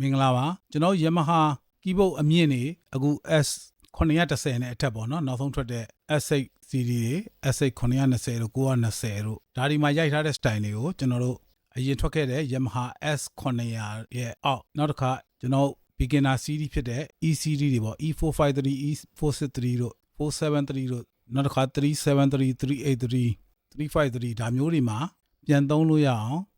မင်္ဂလာပါကျွန်တော် Yamaha keyboard အမြင့်နေအခု S 910နဲ့အထက်ပေါ့နော်နောက်ဆုံးထွက်တဲ့ S8 CD တွေ S8 920တို့920တို့ဒါဒီမှာရိုက်ထားတဲ့ style တွေကိုကျွန်တော်တို့အရင်ထွက်ခဲ့တဲ့ Yamaha S 900ရဲ့အောက်နောက်တစ်ခါကျွန်တော် beginner CD ဖြစ်တဲ့ ECD တွေပေါ့ E453 E463 တို့473တို့နောက်တစ်ခါ373 383 353ဒါမျိုးတွေမှာပြန်သုံးလို့ရအောင်အ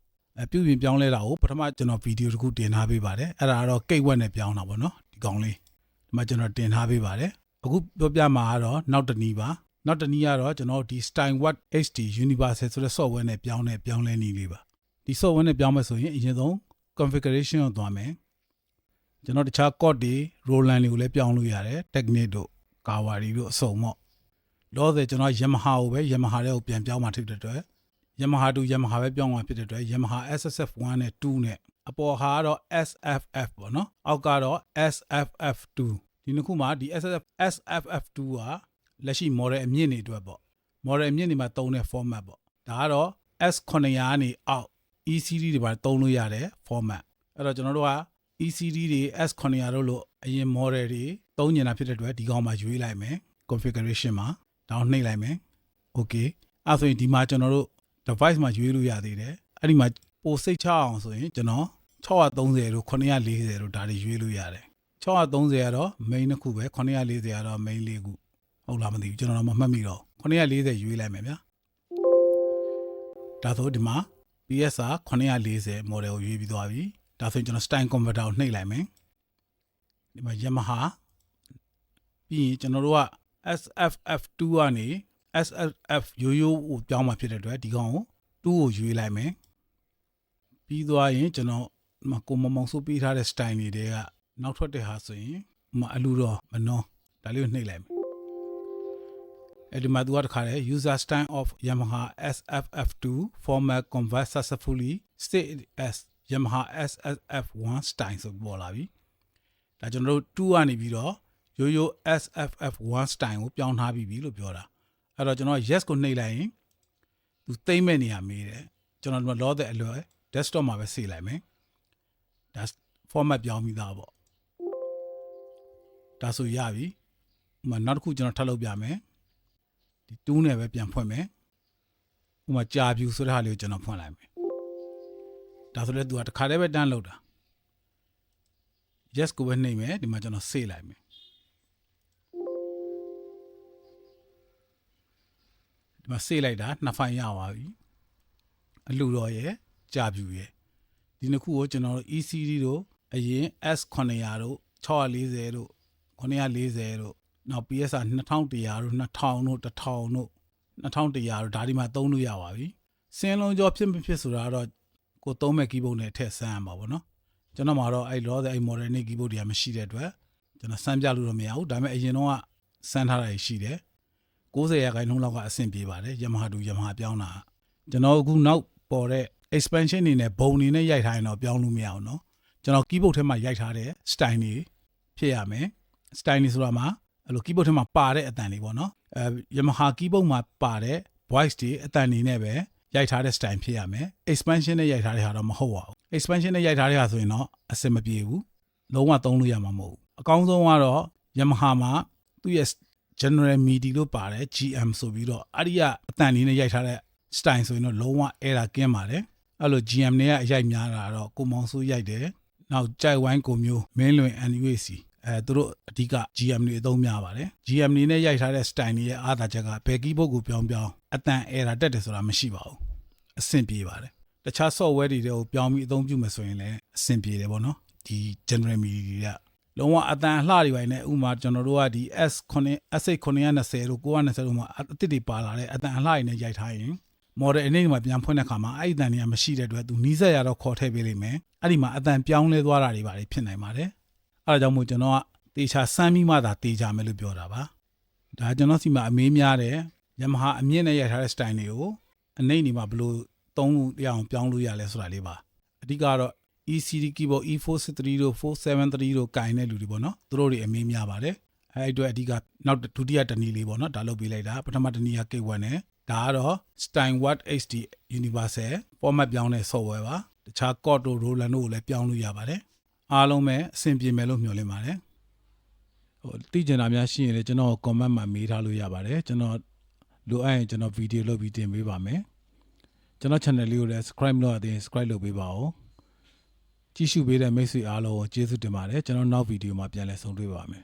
ပြုပြင်ပြောင်းလဲတာကိုပထမကျွန်တော်ဗီဒီယိုတစ်ခုတင်ထားပေးပါတယ်အဲ့ဒါကတော့ကိတ်ဝက်နဲ့ပြောင်းတာပေါ့နော်ဒီကောင်လေးဒီမှာကျွန်တော်တင်ထားပေးပါတယ်အခုပြောပြမှာကတော့နောက်တစ်နည်းပါနောက်တစ်နည်းကတော့ကျွန်တော်ဒီ Steinwatt HD Universal ဆိုတဲ့ software နဲ့ပြောင်းတဲ့ပြောင်းလဲနည်းလေးပါဒီ software နဲ့ပြောင်းမယ်ဆိုရင်အရင်ဆုံး configuration ကိုသွားမယ်ကျွန်တော်တခြား code တွေ Roland တွေကိုလည်းပြောင်းလို့ရတယ် technique တို့ Kawari တို့အစုံပေါ့လောဆယ်ကျွန်တော် Yamaha ကိုပဲ Yamaha တဲ့ကိုပြန်ပြောင်းမှဖြစ်တဲ့အတွက် Yamaha 2 Yamaha ပဲပြောင်းမှာဖြစ်တဲ့အတွက် Yamaha SSF 1နဲ့2နဲ့အပေါ်ဟာကတော့ SFF ပေါ့နော်အောက်ကတော့ SFF2 ဒီနှစ်ခုမှာဒီ SSF SFF2 ကလက်ရှိ model အမြင့်တွေအတွက်ပေါ့ model အမြင့်တွေမှာသုံးတဲ့ format ပေါ့ဒါကတော့ S900 ကနေအောက် ECD တွေပါသုံးလို့ရတဲ့ format အဲ့တော့ကျွန်တော်တို့က ECD တွေ S900 တို့လို့အရင် model တွေသုံးနေတာဖြစ်တဲ့အတွက်ဒီကောင်မှာရွေးလိုက်မယ် configuration မှာတောင်းနှိပ်လိုက်မယ် okay အဲ့ဆိုရင်ဒီမှာကျွန်တော်တို့ device မှာရွေးလို့ရသေးတယ်အဲ့ဒီမှာပိုစိတ်ချအောင်ဆိုရင်ကျွန်တော်630တို့940တို့ဒါတွေရွေးလို့ရတယ်630ကတော့ main တစ်ခုပဲ940ကတော့ main လေးခုဟုတ်လားမသိဘူးကျွန်တော်တော့မမှတ်မိတော့940ရွေးလိုက်မယ်ဗျာဒါဆိုဒီမှာ PSR 940 model ကိုရွေးပြီးသွားပြီဒါဆိုရင်ကျွန်တော် style converter ကိုနှိပ်လိုက်မယ်ဒီမှာ Yamaha ပြီးရင်ကျွန်တော်တို့က SFF2 ကနေ SFF ရိုးရိုးကိုပြောင်းมาဖြစ်တဲ့အတွက်ဒီကောင်ကို2ကိုရွေးလိုက်မယ်ပြီးသွားရင်ကျွန်တော်မကိုမမောင်ဆိုးပေးထားတဲ့ style တွေတွေကနောက်ထွက်တဲ့ဟာဆိုရင်မအလူတော့မနှောဒါလေးကိုနှိပ်လိုက်မယ်အဲ့ဒီမှာသူကတခါလေ user style of Yamaha SFF2 format convert successfully state as Yamaha SSF1 style ဆိုပေါ်လာပြီဒါကျွန်တော်တို့2ကနေပြီးတော့ရိုးရိုး SFF1 style ကိုပြောင်းထားပြီးပြီလို့ပြောတာ အဲ့တော့ကျွန်တော် yes ကိုနှိပ်လိုက်ရင်သူသိမ့်မဲ့နေရမေးတယ်ကျွန်တော်လောတဲ့အလွယ် desktop မှာပဲစေလိုက်မယ်ဒါ format ပြောင်းပြီးသားပေါ့ဒါဆိုရပြီဥမာနောက်တစ်ခုကျွန်တော်ထပ်လုပ်ပြမယ်ဒီ2နဲ့ပဲပြန်ဖွင့်မယ်ဥမာကြာပြူဆိုတဲ့ဟာလေးကိုကျွန်တော်ဖွင့်လိုက်မယ်ဒါဆိုလည်းသူကတစ်ခါတည်းပဲတန်းလောက်တာ yes ကိုပဲနှိပ်မယ်ဒီမှာကျွန်တော်စေလိုက်မယ် မှာစေလိုက်တာနှစ်ဖိုင်ရပါပြီအလှတော်ရဲ့ကြာပြူရဲ့ဒီနှစ်ခုကိုကျွန်တော်တို့ ECD တို့အရင် S900 တို့640တို့940တို့နောက် PSR 2100တို့2000တို့1000တို့2100တို့ဒါဒီမှာသုံးလို့ရပါပြီစင်းလုံးကြောဖြစ်မဖြစ်ဆိုတာတော့ကိုသုံးမဲ့ keyboard နဲ့ထည့်ဆန်းရမှာပေါ့နော်ကျွန်တော်မှာတော့အဲ့လောတဲ့အဲ့ model နဲ့ keyboard တွေကမရှိတဲ့အတွက်ကျွန်တော်ဆန်းပြလို့တော့မရဘူးဒါပေမဲ့အရင်တော့ဆန်းထားတာရှိတယ် 90ရာခိုင်နှုန်းလောက်ကအဆင်ပြေပါတယ်ယမဟာတူယမဟာပြောင်းတာကျွန်တော်အခုနောက်ပေါ်တဲ့ expansion နေနဲ့ဘုံနေနဲ့ရိုက်ထားရင်တော့ပြောင်းလို့မရအောင်နော်ကျွန်တော် keyboard ထဲမှာရိုက်ထားတဲ့ style တွေဖြစ်ရမယ် style တွေဆိုတာမှာအဲ့လို keyboard ထဲမှာပါတဲ့အတန်တွေပေါ့နော်အဲ Yamaha keyboard မှာပါတဲ့ voice တွေအတန်တွေနဲ့ပဲရိုက်ထားတဲ့ style ဖြစ်ရမယ် expansion နဲ့ရိုက်ထားတဲ့ဟာတော့မဟုတ်ပါဘူး expansion နဲ့ရိုက်ထားတဲ့ဟာဆိုရင်တော့အဆင်မပြေဘူးလုံးဝသုံးလို့ရမှာမဟုတ်ဘူးအကောင်းဆုံးကတော့ Yamaha မှာသူ့ရဲ့ general MIDI လို့ပါတယ် GM ဆိုပြီးတော့အဲ့ဒီကအတန်လေးနဲ့ရိုက်ထားတဲ့ style ဆိုရင်တော့လုံးဝ error ကင်းပါတယ်အဲ့လို GM တွေကအရိုက်များတာတော့ကိုမောင်ဆိုးရိုက်တယ်နောက်ကြိုက်ဝိုင်းကိုမျိုးမင်းလွင် NUAC အဲသူတို့အဓိက GM တွေအသုံးများပါတယ် GM တွေနဲ့ရိုက်ထားတဲ့ style တွေရဲ့အားသာချက်ကဘယ် keyboard ကိုပြောင်းပြောင်းအတန် error တက်တယ်ဆိုတာမရှိပါဘူးအဆင်ပြေပါတယ်တခြား software တွေကိုပြောင်းပြီးအသုံးပြုမယ်ဆိုရင်လည်းအဆင်ပြေတယ်ပေါ့နော်ဒီ general MIDI တွေက လုံးဝအတန်အလှတွေပိုင်းနဲ့ဥမာကျွန်တော်တို့ကဒီ S9 S920 တို့920တို့မှာအသစ်တွေပါလာတဲ့အတန်အလှတွေနဲ့ရိုက်ထားရင် model အနေနဲ့မှာပြန်ဖွင့်တဲ့ခါမှာအဲ့ဒီအတန်တွေကမရှိတဲ့အတွက်သူနီးစက်ရတော့ခေါ်ထည့်ပေးလိမ့်မယ်အဲ့ဒီမှာအတန်ပြောင်းလဲသွားတာတွေပါဖြစ်နိုင်ပါတယ်အဲ့ဒါကြောင့်မို့ကျွန်တော်ကတေချာစမ်းပြီးမှသာတေချာမယ်လို့ပြောတာပါဒါကျွန်တော်စီမှာအမေးများတယ်ယမဟာအမြင့်နဲ့ရိုက်ထားတဲ့ style တွေကိုအနှိမ့်နေမှာဘလို့သုံးလို့ရအောင်ပြောင်းလို့ရလဲဆိုတာလေးပါအဓိကတော့ ECD keyboard E463 တို့473တို့ကင်တဲ့လူတွေပေါ့နော်သူတို့တွေအမင်းများပါတယ်အဲ့အတွက်အဓိကနောက်ဒုတိယတနည်းလေးပေါ့နော်ဒါလုပ်ပေးလိုက်တာပထမတနည်းက K1 နဲ့ဒါကတော့ Steinwatt HD Universal format ပြောင်းတဲ့ software ပါတခြား Core တို့ Roland တို့ကိုလည်းပြောင်းလို့ရပါတယ်အားလုံးပဲအဆင်ပြေမယ်လို့မျှော်လင့်ပါတယ်ဟိုသိကျင်တာများရှိရင်လည်းကျွန်တော် comment မှာမေးထားလို့ရပါတယ်ကျွန်တော်လိုအပ်ရင်ကျွန်တော် video လုပ်ပြီးတင်ပေးပါမယ်ကျွန်တော် channel လေးကိုလည်း subscribe လုပ်ရသေးရင် subscribe လုပ်ပေးပါဦး ကြည့်ရှုပေးတဲ့မိတ်ဆွေအားလုံးကိုကျေးဇူးတင်ပါတယ်ကျွန်တော်နောက်ဗီဒီယိုမှာပြန်လည်ဆုံတွေ့ပါမယ်